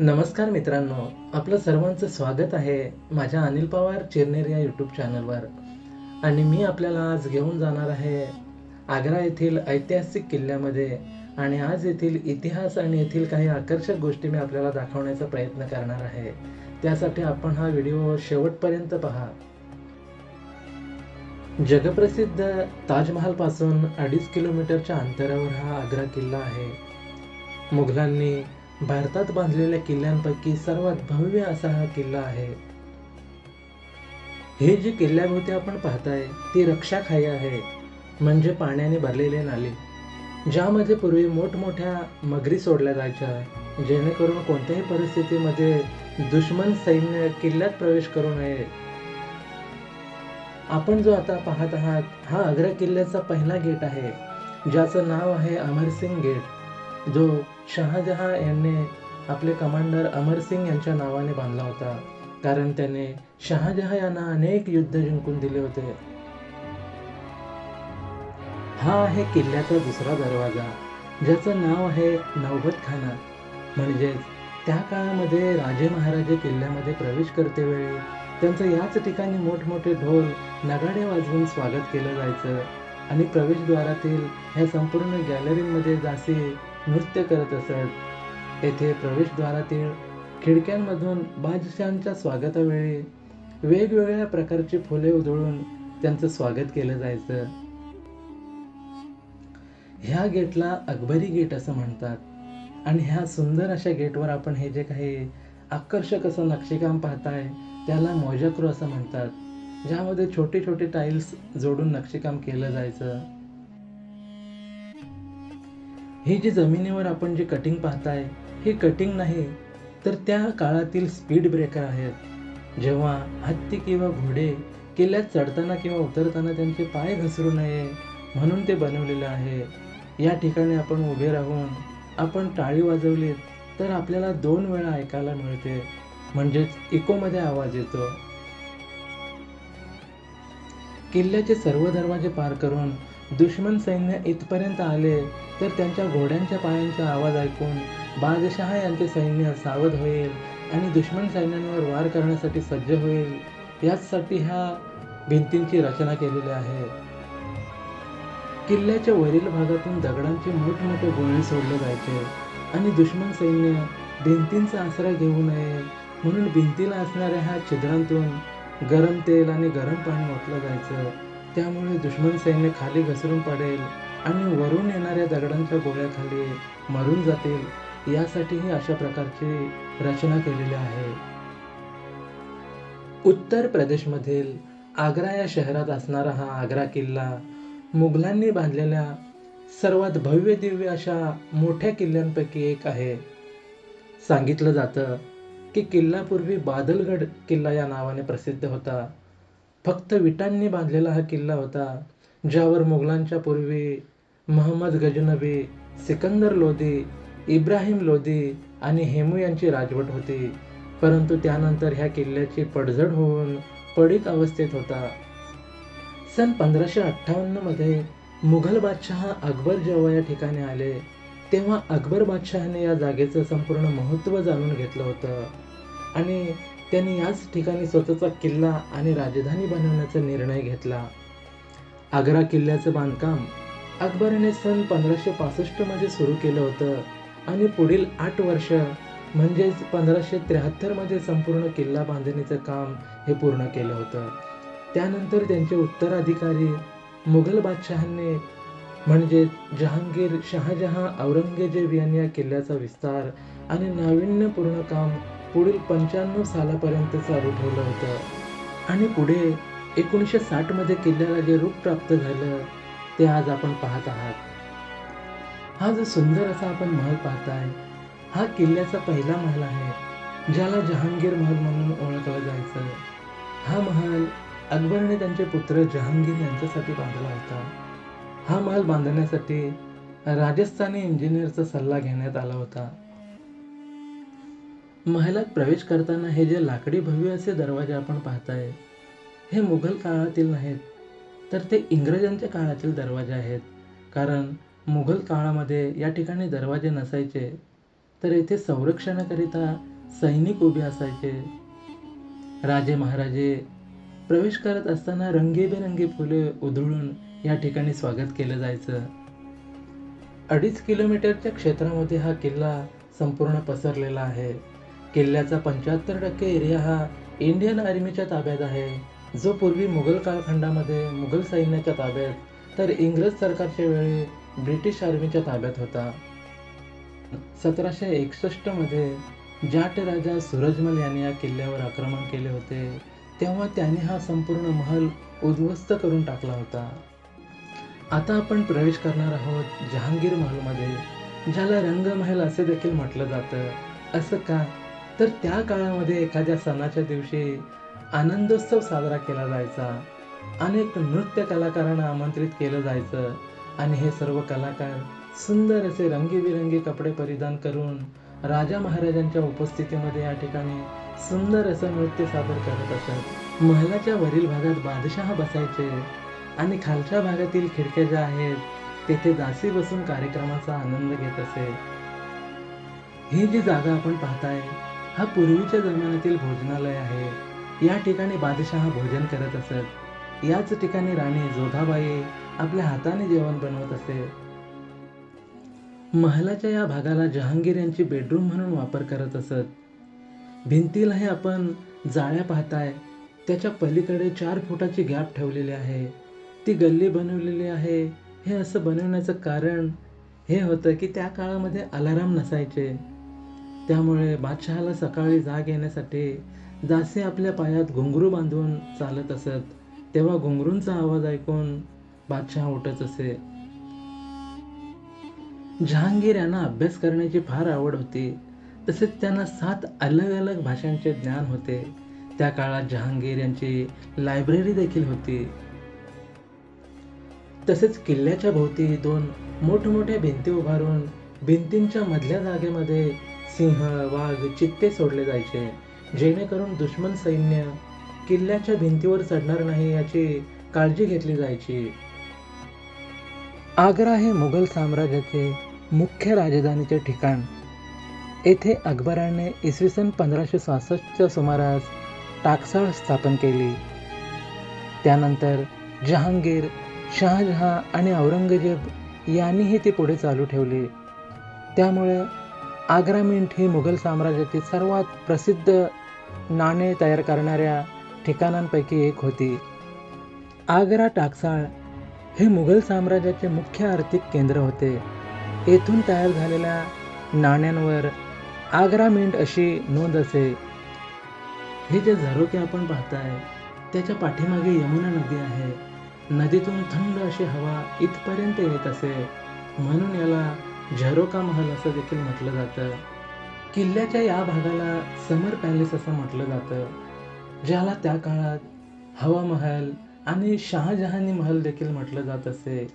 नमस्कार मित्रांनो आपलं सर्वांचं स्वागत आहे माझ्या अनिल पवार चिरनेर या यूट्यूब चॅनलवर आणि मी आपल्याला आज घेऊन जाणार आहे आग्रा येथील ऐतिहासिक किल्ल्यामध्ये. आणि आज येथील इतिहास आणि येथील काही आकर्षक गोष्टी मी आपल्याला दाखवण्याचा प्रयत्न करणार आहे. त्यासाठी आपण हा व्हिडिओ शेवटपर्यंत पहा. जगप्रसिद्ध ताजमहालपासून अडीच किलोमीटरच्या अंतरावर हा आग्रा किल्ला आहे. मुघलांनी भारतात बांधलेल्या किल्ल्यांपैकी सर्वात भव्य असा हा किल्ला आहे. हे जे किल्ल्याभोवती आपण पाहताय ती रक्षाखाई आहे म्हणजे पाण्याने भरलेले नाले ज्यामध्ये पूर्वी मोठमोठ्या मगरी सोडल्या जायच्या जेणेकरून कोणत्याही परिस्थितीमध्ये दुश्मन सैन्य किल्ल्यात प्रवेश करू नये. आपण जो आता पाहत आहात हा आग्रा किल्ल्याचा पहिला गेट आहे ज्याचं नाव आहे अमरसिंग गेट. जो शहाजहा यांनी आपले कमांडर अमरसिंग यांच्या नावाने बांधला होता. कारण त्याने शहाजहा यांना अनेक युद्ध जिंकून दिले होते. हा आहे किल्ल्याचा दुसरा दरवाजा ज्याचं नाव आहे नौबत खाना. म्हणजेच त्या काळामध्ये राजे महाराजे किल्ल्यामध्ये प्रवेश करते वेळी त्यांचं याच ठिकाणी मोठमोठे ढोल नगाडे वाजवून स्वागत केलं जायचं. आणि प्रवेशद्वारातील ह्या संपूर्ण गॅलरीमध्ये जासे नृत्य करत असत. येथे प्रवेशद्वारातील खिडक्यांमधून बादशाहांच्या स्वागतावेळी वेगवेगळ्या प्रकारची फुले उधळून त्यांचं स्वागत केलं जायचं. ह्या गेटला अकबरी गेट असं म्हणतात. आणि ह्या सुंदर अशा गेटवर आपण हे जे काही आकर्षक असं नक्षीकाम पाहताय त्याला मोजाक्रो असं म्हणतात. ज्यामध्ये छोटे छोटे टाईल्स जोडून नक्षीकाम केलं जायचं. ही जी जमिनीवर आपण जे कटिंग पाहताय हे कटिंग नाही तर त्या काळातील स्पीड ब्रेकर आहेत. जेव्हा हत्ती किंवा घोडे किल्ल्यात चढताना किंवा उतरताना त्यांचे पाय घसरू नये म्हणून ते बनवलेलं आहे. या ठिकाणी आपण उभे राहून आपण टाळी वाजवलीत तर आपल्याला दोन वेळा ऐकायला मिळते. म्हणजेच इकोमध्ये आवाज येतो. किल्ल्याचे सर्व दरवाजे पार करून दुश्मन सैन्य इथपर्यंत आले तर त्यांच्या घोड्यांच्या पायांचा आवाज ऐकून बादशहा यांचे सैन्य सावध होईल आणि दुश्मन सैन्यांवर वार करण्यासाठी सज्ज होईल. याचसाठी ह्या भिंतींची रचना केलेली आहे. किल्ल्याच्या वरील भागातून दगडांचे मोठमोठे गोळे सोडले जायचे आणि दुश्मन सैन्य भिंतींचा आसरा घेऊ नये म्हणून भिंतीला असणाऱ्या ह्या छिद्रांतून गरम तेल आणि गरम पाणी ओतलं जायचं. त्यामुळे दुश्मन सैन्य खाली घसरून पडेल आणि वरून येणाऱ्या दगडांच्या गोळ्याखाली मरून जातील. यासाठीही अशा प्रकारची रचना केलेली आहे. उत्तर प्रदेशमधील आग्रा या शहरात असणारा हा आग्रा किल्ला मुघलांनी बांधलेल्या सर्वात भव्य दिव्य अशा मोठ्या किल्ल्यांपैकी एक आहे. सांगितलं जातं की किल्ला पूर्वी बादलगड किल्ला या नावाने प्रसिद्ध होता. फक्त विटांनी बांधलेला हा किल्ला होता ज्यावर मुघलांच्या पूर्वी महम्मद गजनबी सिकंदर लोधी इब्राहिम लोधी आणि हेमू यांची राजवट होती. परंतु त्यानंतर ह्या किल्ल्याची पडझड होऊन पडीक अवस्थेत होता. सन पंधराशे अठ्ठावन्नमध्ये मुघल बादशाह अकबर जेव्हा या ठिकाणी आले तेव्हा अकबर बादशहाने या जागेचं संपूर्ण महत्त्व जाणून घेतलं होतं. आणि त्यांनी याच ठिकाणी स्वतःचा किल्ला आणि राजधानी बनवण्याचा निर्णय घेतला. आग्रा किल्ल्याचं बांधकाम अकबराने सन पंधराशे पासष्टमध्ये सुरू केलं होतं आणि पुढील आठ वर्ष म्हणजेच पंधराशे त्र्याहत्तरमध्ये संपूर्ण किल्ला बांधणीचं काम हे पूर्ण केलं होतं. त्यानंतर त्यांचे उत्तराधिकारी मुघल बादशहांनी म्हणजे जहांगीर शहाजहा औरंगजेब यांनी या किल्ल्याचा विस्तार आणि नाविन्यपूर्ण काम पुढील पंच्याण्णव सालापर्यंत चालू ठेवलं होतं. आणि पुढे एकोणीसशे साठमध्ये किल्ल्याला जे रूप प्राप्त झालं ते आज आपण पाहत आहात. हा जो सुंदर असा आपण महल पाहताय हा किल्ल्याचा पहिला महल आहे ज्याला जहांगीर महल म्हणून ओळखलं जायचं. हा महल अकबरने त्यांचे पुत्र जहांगीर यांच्यासाठी बांधला होता. हा महल बांधण्यासाठी राजस्थानी इंजिनियरचा सल्ला घेण्यात आला होता. महालात प्रवेश करताना हे जे लाकडी भव्य असे दरवाजे आपण पाहताय हे मुघल काळातील नाहीत तर ते इंग्रजांच्या काळातील दरवाजे आहेत. कारण मुघल काळामध्ये या ठिकाणी दरवाजे नसायचे तर येथे संरक्षणाकरिता सैनिक उभे असायचे. राजे महाराजे प्रवेश करत असताना रंगीबेरंगी फुले उधळून या ठिकाणी स्वागत केलं जायचं. अडीच किलोमीटरच्या क्षेत्रामध्ये हा किल्ला संपूर्ण पसरलेला आहे. किल्ल्याचा पंच्याहत्तर टक्के एरिया हा इंडियन आर्मीच्या ताब्यात आहे. जो पूर्वी मुघल कालखंडामध्ये मुघल सैन्याच्या ताब्यात तर इंग्रज सरकारच्या वेळी ब्रिटिश आर्मीच्या ताब्यात होता. सतराशे एकसष्टमध्ये जाट राजा सूरजमल यांनी या किल्ल्यावर आक्रमण केले होते तेव्हा त्याने हा संपूर्ण महल उद्ध्वस्त करून टाकला होता. आता आपण प्रवेश करणार आहोत जहांगीर महलमध्ये ज्याला रंगमहल असे देखील म्हटलं जातं. असं का? तर त्या काळामध्ये एखाद्या सणाच्या दिवशी आनंदोत्सव साजरा केला जायचा. अनेक नृत्य कलाकारांना आमंत्रित केलं जायचं. आणि हे सर्व कलाकार सुंदर असे रंगीबिरंगी कपडे परिधान करून राजा महाराजांच्या उपस्थितीमध्ये या ठिकाणी सुंदर असं नृत्य सादर करत असत. महलाच्या वरील भागात बादशहा बसायचे आणि खालच्या भागातील खिडक्या ज्या आहेत तेथे दासी बसून कार्यक्रमाचा आनंद घेत असे. ही जी जागा आपण पाहताय हा पूर्वीच्या जमान्यातील भोजनालय आहे. या ठिकाणी बादशहा भोजन करत असत. याच ठिकाणी राणी जोधाबाई आपल्या हाताने जेवण बनवत असे. महालाच्या या भागाला जहांगीर यांची बेडरूम म्हणून वापर करत असत. भिंतीला हे आपण जाळ्या पाहताय. त्याच्या पलीकडे चार फुटाची गॅप ठेवलेली आहे. ती गल्ली बनवलेली आहे. हे असं बनवण्याचं कारण हे होतं की त्या काळामध्ये अलाराम नसायचे. त्यामुळे बादशहाला सकाळी जाग येण्यासाठी दासी आपल्या पायात घुंगरू बांधून चालत असत तेव्हा घुंगरूंचा आवाज ऐकून बादशहा उठत असे. जहांगीर यांना अभ्यास करण्याची फार आवड होती. तसेच त्यांना सात अलग अलग भाषांचे ज्ञान होते. त्या काळात जहांगीर यांची लायब्ररी देखील होती. तसेच किल्ल्याच्या भोवती दोन मोठमोठ्या भिंती उभारून भिंतींच्या मधल्या जागेमध्ये सिंह वाघ चित्ते सोडले जायचे. जेणेकरून दुश्मन सैन्य किल्ल्याच्या भिंतीवर चढणार नाही याची काळजी घेतली जायची. आग्रा हे मुघल साम्राज्याचे मुख्य राजधानीचे ठिकाण. येथे अकबराने इसवी सन पंधराशे सहासष्टच्या सुमारास टाकसाळ स्थापन केली. त्यानंतर जहांगीर शहाजहा आणि औरंगजेब यांनीही ती पुढे चालू ठेवली. त्यामुळे आग्रा मिंट ही मुघल साम्राज्यातील सर्वात प्रसिद्ध नाणे तयार करणाऱ्या ठिकाणांपैकी एक होती. आग्रा टाकसाळ हे मुघल साम्राज्याचे मुख्य आर्थिक केंद्र होते. येथून तयार झालेल्या नाण्यांवर आग्रा मिंट अशी नोंद असे. हे जे झरोके आपण पाहताय त्याच्या पाठीमागे यमुना नदी आहे. नदीतून थंड अशी हवा इथपर्यंत येत असे. म्हणून याला झरोका महल असं देखील म्हटलं जातं. किल्ल्याच्या या भागाला समर पॅलेस असं म्हटलं जातं. ज्याला त्या काळात हवा महल आणि शहाजहानी महल देखील म्हटलं जात असे.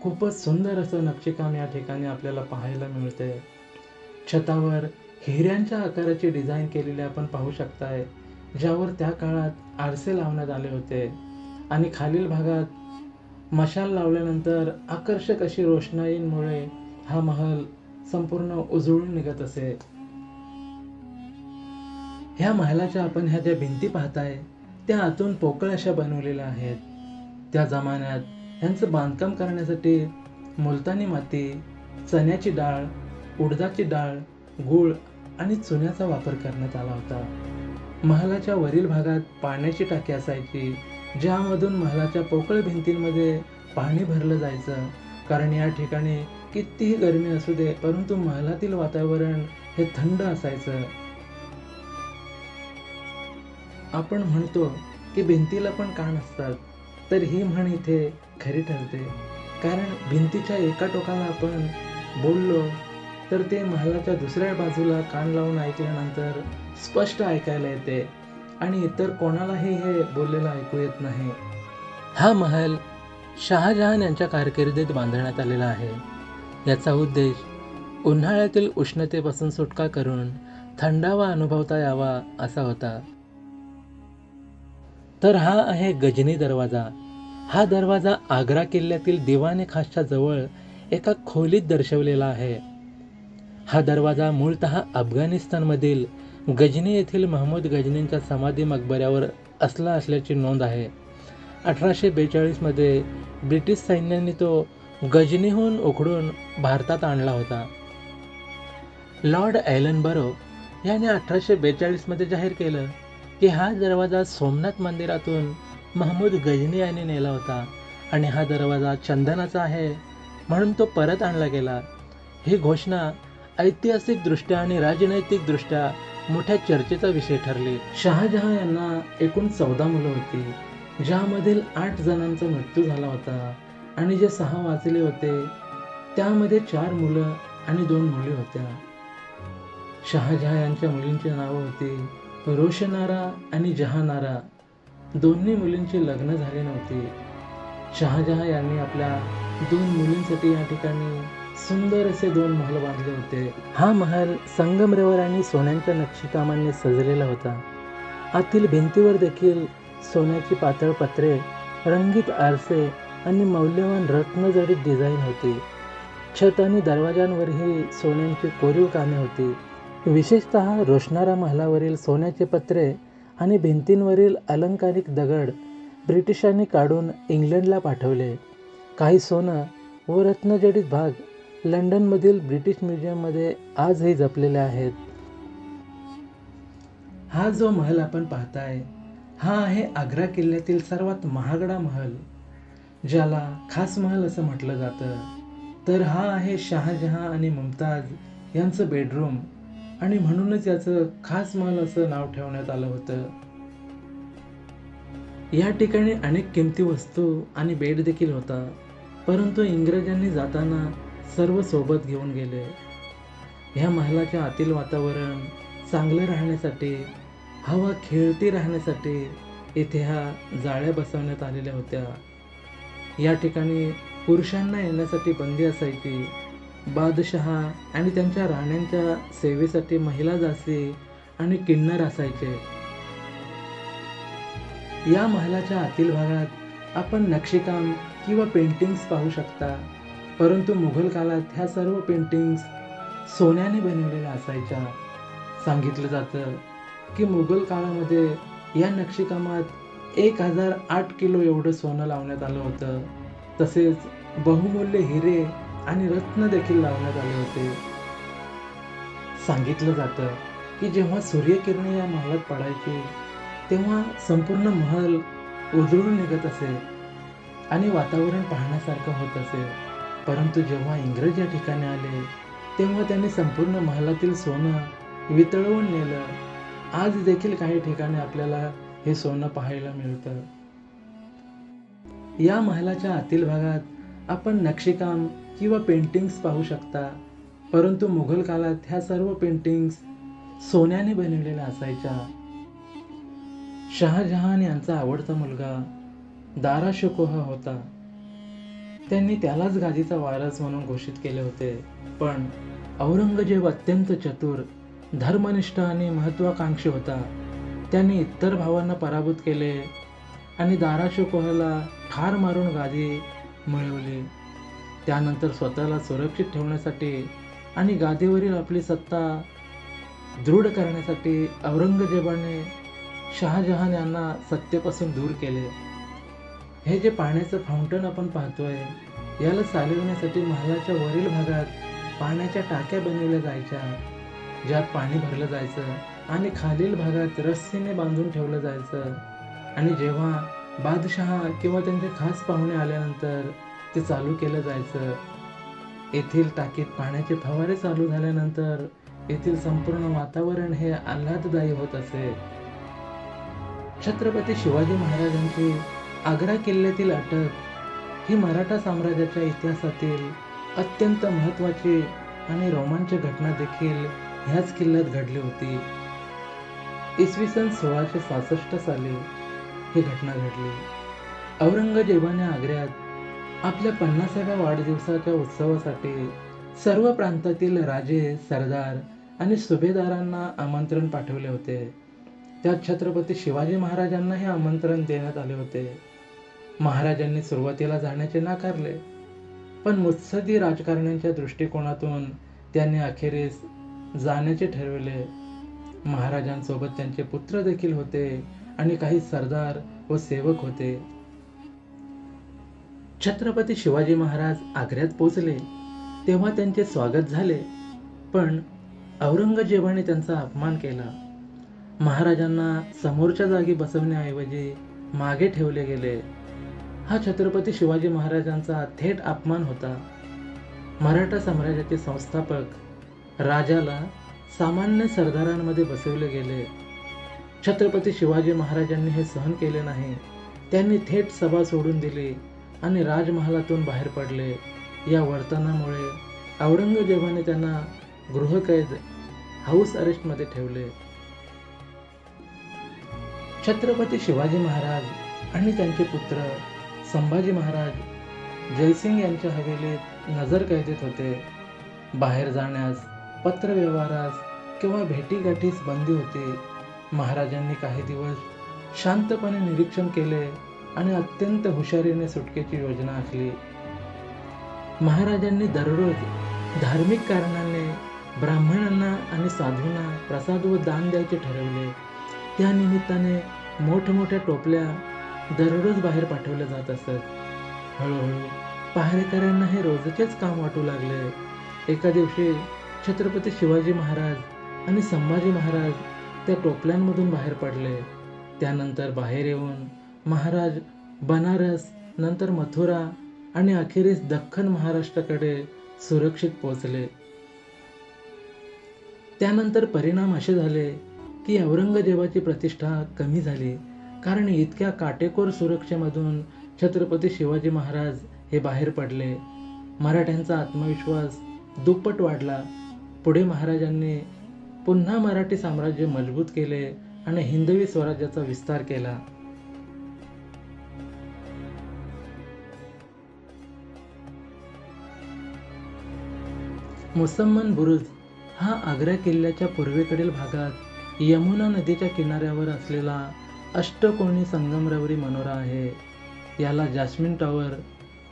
खूपच सुंदर असं नक्षीकाम या ठिकाणी आपल्याला पाहायला मिळते. छतावर हिऱ्यांच्या आकाराची डिझाईन केलेली आपण पाहू शकताय ज्यावर त्या काळात आरसे लावण्यात आले होते. आणि खालील भागात मशाल लावल्यानंतर आकर्षक अशी रोषणाईंमुळे हा महल संपूर्ण उजळून निघत असे. ह्या महालाच्या आपण ह्या ज्या भिंती पाहताय त्या आतून पोकळ अशा बनवलेल्या आहेत. त्या जमान्यात ह्यांचं बांधकाम करण्यासाठी मुलतानी माती चण्याची डाळ उडदाची डाळ गूळ आणि चुन्याचा वापर करण्यात आला होता. महालाच्या वरील भागात पाण्याची टाकी असायची ज्यामधून महालाच्या पोकळ भिंतींमध्ये पाणी भरलं जायचं. कारण या ठिकाणी कितीही गरमी असू दे परंतु महालातील वातावरण हे थंड असायचं. आपण म्हणतो की भिंतीला पण कान असतात तर ही म्हण इथे खरी ठरते. कारण भिंतीच्या एका टोकाला आपण बोललो तर ते महालाच्या दुसऱ्या बाजूला कान लावून ऐकल्यानंतर स्पष्ट ऐकायला येते आणि इतर कोणालाही हे बोललेलं ऐकू येत नाही. हा महल शहाजहान यांच्या कारकिर्दीत बांधण्यात आलेला आहे. याचा उद्देश उन्हाळ्यातील उष्णतेपासून सुटका करून थंडावा अनुभवता यावा असा होता. तर हा आहे गजनी दरवाजा. हा दरवाजा आग्रा किल्ल्यातील दिवाने खासच्या जवळ एका खोलीत दर्शवलेला आहे. हा दरवाजा मूळतः अफगाणिस्तानमधील गजनी येथील महमूद गजनींच्या समाधी मकबऱ्यावर असला असल्याची नोंद आहे. अठराशे बेचाळीसमध्ये ब्रिटिश सैन्याने तो गजनीहून उखडून भारतात आणला होता. लॉर्ड ॲलन याने अठराशे बेचाळीसमध्ये जाहीर केलं की हा दरवाजा सोमनाथ मंदिरातून महमूद गजनी याने नेला होता आणि हा दरवाजा चंदनाचा आहे म्हणून तो परत आणला गेला. ही घोषणा ऐतिहासिकदृष्ट्या आणि राजनैतिकदृष्ट्या मोठ्या चर्चेचा विषय ठरली. शहाजहां यांना एकूण चौदा मुलं होती ज्यामधील आठ जणांचा मृत्यू झाला होता. आणि जे सहा वाचले होते त्यामध्ये चार मुलं आणि दोन मुली होत्या. शहाजहां यांच्या मुलींची नावं होती रोशनारा आणि जहानारा. दोन्ही मुलींची लग्न झाले नव्हते. शहाजहा यांनी आपल्या दोन मुलींसाठी या ठिकाणी सुंदर असे दोन महल बांधले होते. हा महल संगमरवर आणि सोन्यांच्या नक्षीकामांनी सजलेला होता. आतील भिंतीवर देखील सोन्याची पातळ पत्रे रंगीत आरसे आणि मौल्यवान रत्नजडीत डिझाईन होती छत आणि दरवाजांवरही सोन्यांची कोरीव कामे होती. विशेषतः रोशणारा महालावरील सोन्याचे पत्रे आणि भिंतींवरील अलंकारिक दगड ब्रिटिशांनी काढून इंग्लंडला पाठवले. काही सोनं व रत्नजडित भाग लंडनमधील ब्रिटिश म्युझियममध्ये आजही जपलेले आहेत. हा जो महल आपण पाहताय हा आहे आग्रा किल्ल्यातील सर्वात महागडा महल. ज्याला खास महाल असं म्हटलं जातं तर हा आहे शहाजहां आणि मुमताज यांचं बेडरूम आणि म्हणूनच याचं खास महाल असं नाव ठेवण्यात आलं होतं. या ठिकाणी अनेक किमती वस्तू आणि बेड देखील होता परंतु इंग्रजांनी जाताना सर्व सोबत घेऊन गेले. ह्या महालाच्या आतील वातावरण चांगलं राहण्यासाठी हवा खेळती राहण्यासाठी येथे ह्या जाळ्या बसवण्यात आलेल्या होत्या. या ठिकाणी पुरुषांना येण्यासाठी बंदी असायची. बादशहा आणि त्यांच्या राण्यांच्या सेवेसाठी महिला दासी आणि किन्नर असायचे. या महालाच्या आतील भागात आपण नक्षीकाम किंवा पेंटिंग्स पाहू शकता. परंतु मुघल काळात ह्या सर्व पेंटिंग्स सोन्याने बनवलेल्या असायच्या. सांगितलं जातं की मुघल काळामध्ये या नक्षीकामात एक हजार आठ किलो एवढं सोनं लावण्यात आलं होतं. तसेच बहुमूल्य हिरे आणि रत्न देखील लावण्यात आले होते. सांगितलं जातं की जेव्हा सूर्यकिरणे या महालात पडायची तेव्हा संपूर्ण महल उजळून निघत असे आणि वातावरण पाहण्यासारखं होत असे. परंतु जेव्हा इंग्रज या ठिकाणी आले तेव्हा त्यांनी संपूर्ण महलातील सोनं वितळवून नेलं. आज देखील काही ठिकाणी आपल्याला हे सोनं पाहायला मिळतं. या महालाच्या आतील भागात आपण नक्षीकाम किंवा पेंटिंग्स पाहू शकता. परंतु मुघल काळात ह्या सर्व पेंटिंग्स सोन्याने बनवलेल्या असायच्या. शहाजहान यांचा आवडता मुलगा दारा शुकोह होता. त्यांनी त्यालाच गादीचा वारस म्हणून घोषित केले होते. पण औरंगजेब अत्यंत चतुर धर्मनिष्ठ आणि महत्वाकांक्षी होता. त्यांनी इतर भावांना पराभूत केले आणि दारा शुकोहला ठार मारून गादी मिळवली. त्यानंतर स्वतःला सुरक्षित ठेवण्यासाठी आणि गादीवरील आपली सत्ता दृढ करण्यासाठी औरंगजेबाने शहाजहान यांना सत्तेपासून दूर केले. हे जे पाण्याचं फाउंटन आपण पाहतोय याला चालवण्यासाठी महालाच्या वरील भागात पाण्याच्या टाक्या बनवल्या जायच्या ज्यात पाणी भरलं जायचं. आणि खालील भागात रस्सीने बांधून ठेवलं जायचं. आणि जेव्हा बादशहा किंवा त्यांचे खास पाहुणे आल्यानंतर ते चालू केलं जायचं. येथील टाकीत पाण्याचे फवारे चालू झाल्यानंतर येथील संपूर्ण वातावरण हे आल्हाददायी होत असे. छत्रपती शिवाजी महाराजांची आग्रा किल्ल्यातील अटक ही मराठा साम्राज्याच्या इतिहासातील अत्यंत महत्त्वाची आणि रोमांचक घटना देखील ह्याच किल्ल्यात घडली होती. इसवी सन सोळाशे सहासष्ट साली ही घटना घडली. औरंगजेबाने आग्र्यात आपल्या पन्नासाव्या वाढदिवसाच्या उत्सवासाठी सर्व प्रांतातील राजे सरदार आणि सुभेदारांना आमंत्रण पाठवले होते. त्यात छत्रपती शिवाजी महाराजांना हे आमंत्रण देण्यात आले होते. महाराजांनी सुरुवातीला जाण्याचे नाकारले पण मुत्सदी राजकारण्यांच्या दृष्टिकोनातून त्यांनी अखेरीस जाण्याचे ठरविले. महाराजांसोबत त्यांचे पुत्र देखील होते आणि काही सरदार व सेवक होते. छत्रपती शिवाजी महाराज आग्र्यात पोचले. तेव्हा त्यांचे स्वागत झाले. पण औरंगजेबाने त्यांचा अपमान केला. महाराजांना समोरच्या जागी बसवण्याऐवजी मागे ठेवले गेले. हा छत्रपती शिवाजी महाराजांचा थेट अपमान होता. मराठा साम्राज्याचे संस्थापक राजाला सामान्य सरदारांमध्ये बसवले गेले. छत्रपती शिवाजी महाराजांनी हे सहन केले नाही. त्यांनी थेट सभा सोडून दिली आणि राजमहालातून बाहेर पडले. या वर्तनामुळे औरंगजेबाने त्यांना गृहकैद हाऊस अरेस्टमध्ये ठेवले. छत्रपती शिवाजी महाराज आणि त्यांचे पुत्र संभाजी महाराज जयसिंग यांच्या हवेलीत नजर कैदेत होते. बाहेर जाण्यास पत्रव्यवहारास किंवा भेटीगाठीस बंदी होती. महाराजांनी काही दिवस शांतपणे निरीक्षण केले आणि अत्यंत हुशारीने सुटकेची योजना आखली. महाराजांनी दररोज धार्मिक कारणाने ब्राह्मणांना आणि साधूंना प्रसाद व दान द्यायचे ठरवले. त्या निमित्ताने मोठमोठ्या टोपल्या दररोज बाहेर पाठवल्या जात असत. हळूहळू पहारेकऱ्यांना हे रोजचेच काम वाटू लागले. एका दिवशी छत्रपती शिवाजी महाराज आणि संभाजी महाराज त्या टोपल्यांमधून बाहेर पडले. त्यानंतर बाहेर येऊन महाराज बनारस नंतर मथुरा आणि अखेरीस दख्खन महाराष्ट्राकडे सुरक्षित पोहोचले. त्यानंतर परिणाम असे झाले की औरंगजेबाची प्रतिष्ठा कमी झाली कारण इतक्या काटेकोर सुरक्षेमधून छत्रपती शिवाजी महाराज हे बाहेर पडले. मराठ्यांचा आत्मविश्वास दुप्पट वाढला. पुढे महाराजांनी पुन्हा मराठी साम्राज्य मजबूत केले आणि हिंदवी स्वराज्याचा विस्तार केला. मुसम्मन बुरुज हा आग्रा किल्ल्याच्या पूर्वेकडील भागात यमुना नदीच्या किनाऱ्यावर असलेला अष्टकोणी संगमरवरी मनोरा आहे. याला जास्मिन टॉवर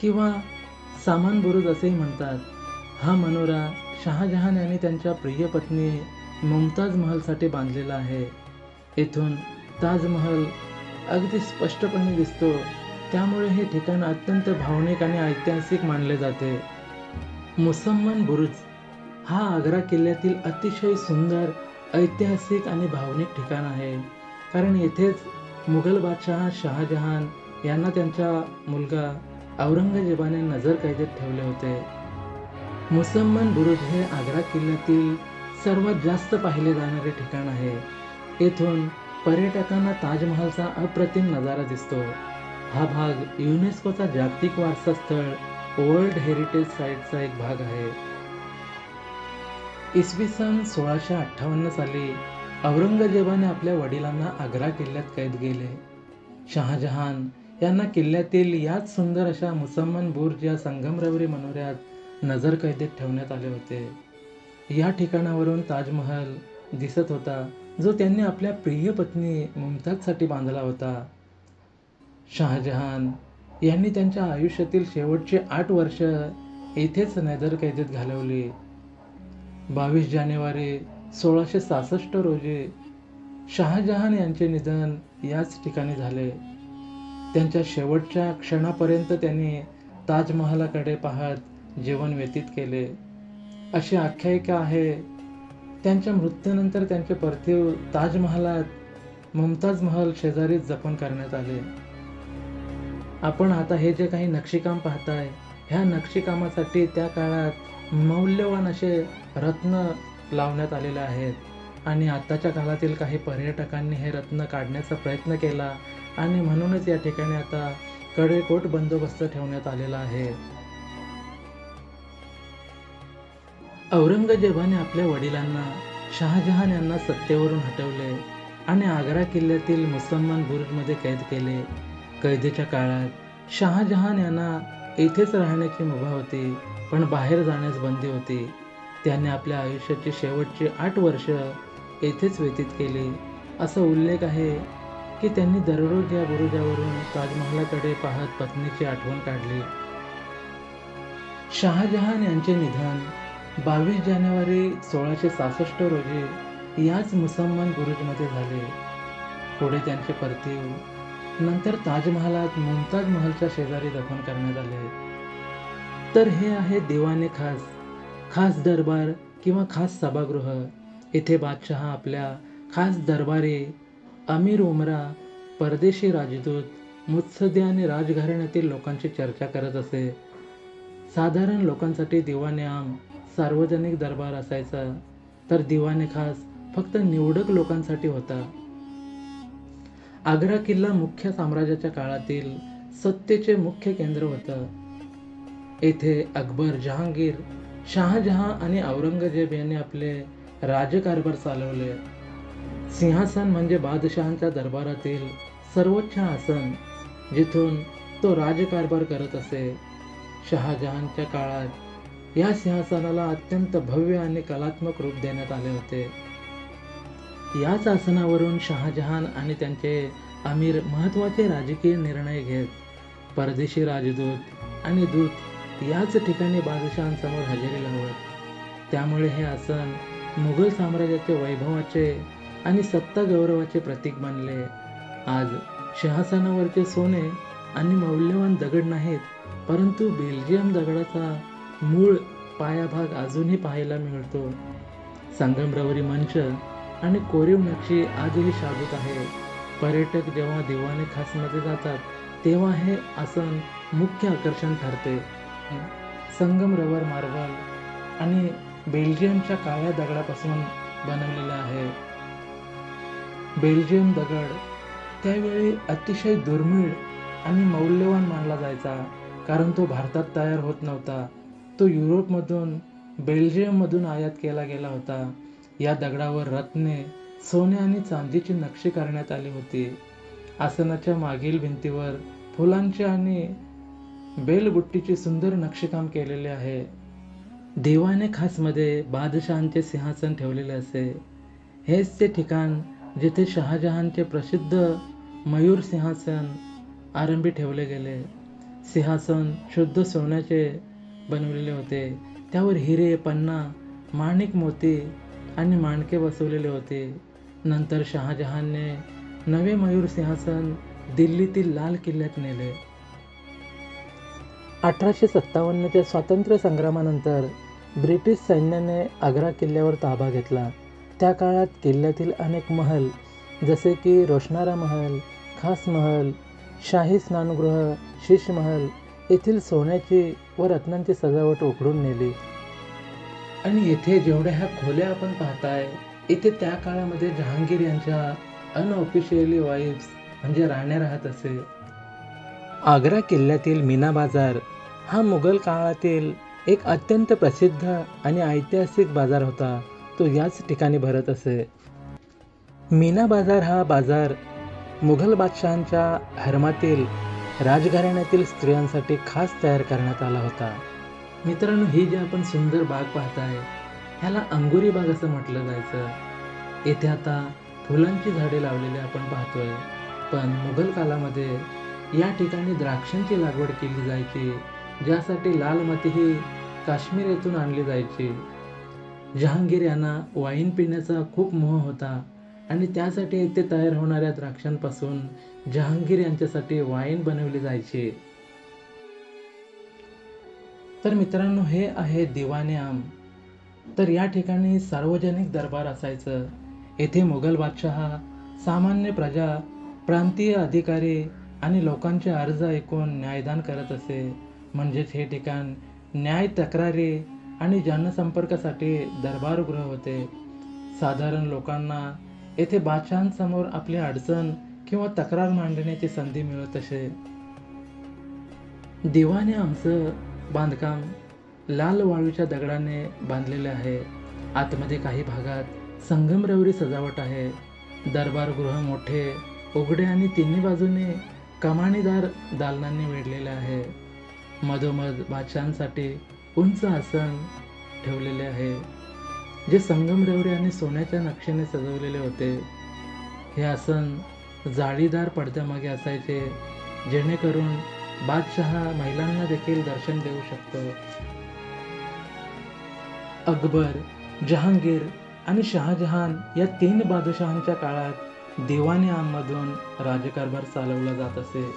किंवा सामान बुरुज असेही म्हणतात. हा मनोरा शहाजहान यांनी त्यांच्या प्रिय पत्नी मुमताज महलसाठी बांधलेला आहे. येथून ताजमहल अगदी स्पष्टपणे दिसतो. त्यामुळे हे ठिकाण अत्यंत भावनिक आणि ऐतिहासिक मानले जाते. मुसम्मन बुरुज हा आग्रा किल्ल्यातील अतिशय सुंदर ऐतिहासिक आणि भावनिक ठिकाण आहे. कारण येथेच मुघल बादशहा शहाजहान यांना त्यांचा मुलगा औरंगजेबाने नजर कैदेत ठेवले होते. मुसम्मन बुरुज हे आग्रा किल्ल्यातील सर्वात जास्त पाहिले जाणारे ठिकाण आहे. येथून पर्यटकांना ताजमहलचा अप्रतिम नजारा दिसतो. हा भाग युनेस्कोचा जागतिक वारसा स्थळ वर्ल्ड हेरिटेज साईटचा एक भाग आहे. इसवी सन सोळाशे अठ्ठावन्न साली औरंगजेबाने आपल्या वडिलांना आग्रा किल्ल्यात कैद केले. शहाजहान यांना किल्ल्यातील याच सुंदर अशा मुसम्मन बुर्ज या संगमरवरी मनोऱ्यात नजरकैदेत ठेवण्यात आले होते. या ठिकाणावरून ताजमहल दिसत होता जो त्यांनी आपल्या प्रिय पत्नी मुमताजसाठी बांधला होता. शहाजहान यांनी त्यांच्या आयुष्यातील शेवटचे आठ वर्ष येथेच नजर कैदेत घालवली. बावीस जानेवारी सोळाशे सहासष्ट रोजी शहाजहान यांचे निधन याच ठिकाणी झाले. त्यांच्या शेवटच्या क्षणापर्यंत त्यांनी ताजमहालाकडे पाहत जीवन व्यतीत केले. अशी आख्यायिका आहे. त्यांच्या मृत्यूनंतर त्यांचे पार्थिव ताजमहालात मुमताज महल शेजारीच जपन करण्यात आले. आपण आता हे जे काही नक्षीकाम पाहताय ह्या नक्षीकामासाठी त्या काळात मौल्यवान असे रत्न लावण्यात आलेले आहेत. आणि आत्ताच्या काळातील काही पर्यटकांनी हे रत्न काढण्याचा प्रयत्न केला आणि म्हणूनच या ठिकाणी आता कडेकोट बंदोबस्त ठेवण्यात आलेला आहे. औरंगजेबाने आपल्या वडिलांना शहाजहान यांना सत्तेवरून हटवले आणि आग्रा किल्ल्यातील मुसलमान बुरुजमध्ये कैद केले. कैदेच्या काळात शहाजहान यांना येथेच राहण्याची मुभा होती पण बाहेर जाण्यास बंदी होती. त्याने आपल्या आयुष्याची शेवटची आठ वर्ष येथेच व्यतीत केली. असा उल्लेख आहे की त्यांनी दररोज या बुरुजावरून ताजमहालाकडे पाहत पत्नीची आठवण काढली. शहाजहान यांचे निधन बावीस जानेवारी सोळाशे सहासष्ट रोजी याच मुसलमान बुरुजमध्ये झाले. पुढे त्यांचे परतीव नंतर ताजमहालात मुमताज महलच्या शेजारी दफन करण्यात आले. तर हे आहे दिवाने खास खास दरबार किंवा खास सभागृह. इथे बादशहा आपल्या खास दरबारी अमीर उमरा परदेशी राजदूत मुत्सदे आणि राजघराण्यातील लोकांची चर्चा करत असे. साधारण लोकांसाठी दिवाने आम सार्वजनिक दरबार असायचा तर दिवाने खास फक्त निवडक लोकांसाठी होता. आग्रा किल्ला मुख्य साम्राज्याच्या काळातील सत्तेचे मुख्य केंद्र होतं. येथे अकबर जहांगीर शहाजहां आणि औरंगजेब यांनी आपले राजकारभार चालवले. सिंहासन म्हणजे बादशहांच्या दरबारातील सर्वोच्च आसन जिथून तो राजकारभार करत असे. शहाजहानच्या काळात या सिंहासनाला अत्यंत भव्य आणि कलात्मक रूप देण्यात आले होते. याच आसनावरून शहाजहान आणि त्यांचे अमीर महत्त्वाचे राजकीय निर्णय घेत परदेशी राजदूत आणि दूत याच ठिकाणी बादशहांसमोर हजेरी लावत. त्यामुळे हे आसन मुघल साम्राज्याचे वैभवाचे आणि सत्ता गौरवाचे प्रतीक बनले. आज सिंहासनावरचे सोने आणि मौल्यवान दगड नाहीत परंतु बेल्जियम दगडाचा मूळ पायाभाग अजूनही पाहायला मिळतो. संगमरवरी मंच आणि कोरीव नक्षी आजही शाबूत आहे. पर्यटक जेव्हा दिवाने खासमध्ये जातात तेव्हा हे आसन मुख्य आकर्षण ठरते. संगमरवर मार्बल आणि बेल्जियमच्या काळ्या दगडापासून बनवलेलं आहे. बेल्जियम दगड त्यावेळी अतिशय दुर्मिळ आणि मौल्यवान मानला जायचा कारण तो भारतात तयार होत नव्हता. तो युरोपमधून बेल्जियममधून आयात केला गेला होता. या दगडावर रत्ने सोने आणि चांदीची नक्षी करण्यात आली होती. आसनाच्या मागील भिंतीवर फुलांचे आणि बेलबुट्टीचे सुंदर नक्षीकाम केलेले आहे. देवाने खासमध्ये बादशहांचे सिंहासन ठेवलेले असे. हेच ते ठिकाण जिथे शहाजहानचे प्रसिद्ध मयूर सिंहासन आरंभी ठेवले गेले. सिंहासन शुद्ध सोन्याचे बनवलेले होते. त्यावर हिरे पन्ना माणिक मोती आणि माणके बसवलेले होते. नंतर शहाजहानने नवे मयूर सिंहासन दिल्लीतील लाल किल्ल्यात नेले. अठराशे सत्तावन्नच्या स्वातंत्र्य संग्रामानंतर ब्रिटिश सैन्याने आग्रा किल्ल्यावर ताबा घेतला. त्या काळात किल्ल्यातील अनेक महल जसे की रोशनारा महल खास महल शाही स्नानगृह शीश महल येथील सोन्याची व रत्नांची सजावट उघडून नेली. आणि येथे जेवढ्या ह्या खोल्या आपण पाहताय इथे त्या काळामध्ये जहांगीर यांच्या अनऑफिशियली वाईफ्स म्हणजे राण्या राहत असे. आग्रा किल्ल्यातील मीना बाजार हा मुघल काळातील एक अत्यंत प्रसिद्ध आणि ऐतिहासिक बाजार होता तो याच ठिकाणी भरत असे. मीना बाजार हा बाजार मुघल बादशहांच्या हरमातील राजघराण्यातील स्त्रियांसाठी खास तयार करण्यात आला होता. मित्रांनो ही जी आपण सुंदर बाग पाहताय ह्याला अंगुरी बाग असं म्हटलं जायचं. येथे आता फुलांची झाडे लावलेली आपण पाहतोय. पण मुघल कालामध्ये या ठिकाणी द्राक्षांची लागवड केली जायची ज्यासाठी लाल माती ही काश्मीर येथून आणली जायची. जहांगीर यांना वाईन पिण्याचा खूप मोह होता. आणि त्यासाठी येथे तयार होणाऱ्या द्राक्षांपासून जहांगीर यांच्यासाठी वाईन बनवली जायची. तर मित्रांनो हे आहे दिवाने आम तर या ठिकाणी सार्वजनिक दरबार असायचं. येथे मुघल बादशहा सामान्य प्रजा प्रांतीय अधिकारी आणि लोकांचे अर्ज ऐकून न्यायदान करत असे. म्हणजेच हे ठिकाण न्याय तक्रारी आणि जनसंपर्कासाठी दरबारगृह होते. साधारण लोकांना येथे बादशहांसमोर आपली अडचण किंवा तक्रार मांडण्याची संधी मिळत असे. दिवाने आमचं बांधकाम लाल वाळूच्या दगडाने बांधलेले आहे. आतमध्ये काही भागात संगमरवरी सजावट आहे. दरबारगृह मोठे उघडे आणि तिन्ही बाजूने कमानीदार दालनांनी वेढलेले आहे. मधोमध बादशहांसाठी उंच आसन ठेवलेले आहे. जे संगमरवरी आणि सोन्याच्या नक्षीने सजवलेले होते हे आसन जाळीदार पडद्यामागे असायचे जेणेकरून बादशहा महिलांना देखील दर्शन देऊ शकतो. अकबर जहांगीर आणि शहाजहान या तीन बादशहांच्या काळात दिवाणी आममधून राजकारभार चालवला जात असे.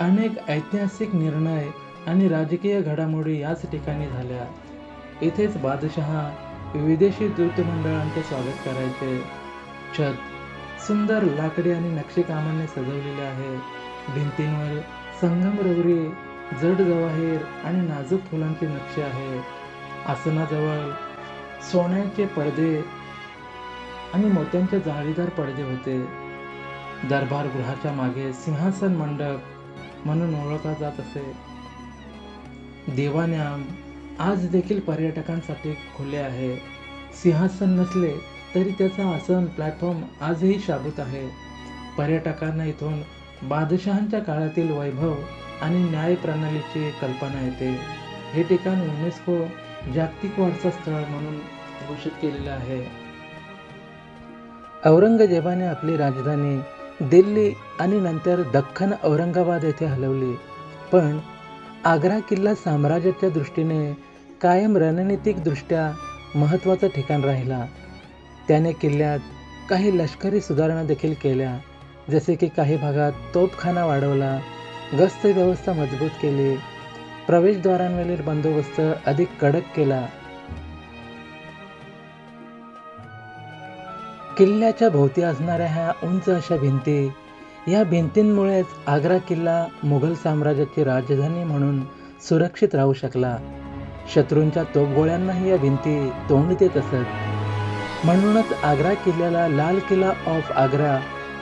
अनेक ऐतिहासिक निर्णय आणि राजकीय घडामोडी याच ठिकाणी झाल्या. इथेच बादशहा विदेशी दूतमंडळांचे स्वागत करायचे. छत सुंदर लाकडी आणि नक्षीकामाने सजवलेले आहे. भिंतींवर संगमरवरी जड जवाहीर आणि नाजूक फुलांची नक्षी आहे. आसनाजवळ सोन्याचे पडदे आणि मोत्यांचे जाळीदार पडदे होते. दरबार गृहाच्या मागे सिंहासन मंडप म्हणून ओळखला जात असे. देवान्याम आज देखील पर्यटकांसाठी खुले आहे. सिंहासन नसले तरी त्याचा आसन प्लॅटफॉर्म आजही शाबूत आहे. पर्यटकांना इथून बादशहांच्या काळातील वैभव आणि न्याय प्रणालीची कल्पना येते. हे ठिकाण युनेस्को जागतिक वारसा स्थळ म्हणून घोषित केलेलं आहे. औरंगजेबाने आपली राजधानी दिल्ली आणि नंतर दख्खन औरंगाबाद येथे हलवली. पण आग्रा किल्ला साम्राज्याच्या दृष्टीने कायम रणनीतिकदृष्ट्या महत्त्वाचं ठिकाण राहिला. त्याने किल्ल्यात काही लष्करी सुधारणा देखील केल्या जसे की काही भागात तोपखाना वाढवला गस्त व्यवस्था मजबूत केली प्रवेशद्वारांवरील बंदोबस्त अधिक कडक केला. किल्ल्याच्या भोवती असणाऱ्या ह्या उंच अशा भिंती या भिंतींमुळेच आग्रा किल्ला मुघल साम्राज्याची राजधानी म्हणून सुरक्षित राहू शकला. शत्रूंच्या तोफगोळ्यांनाही या भिंती तोंड देत असत. म्हणूनच आग्रा किल्ल्याला लाल किल्ला ऑफ आग्रा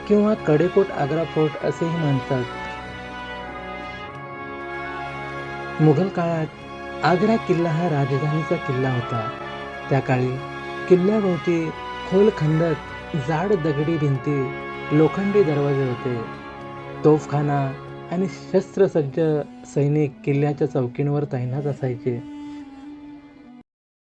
किंवा कडेकोट आग्रा फोर्ट असेही म्हणतात. मुघल काळात आग्रा किल्ला हा राजधानीचा किल्ला होता. त्या काळी किल्ल्याभोवती खोल खंदक जाड दगडी भिंती लोखंडी दरवाजे होते. तोफखाना आणि शस्त्रसज्ज सैनिक किल्ल्याच्या चौकींवर तैनात असायचे.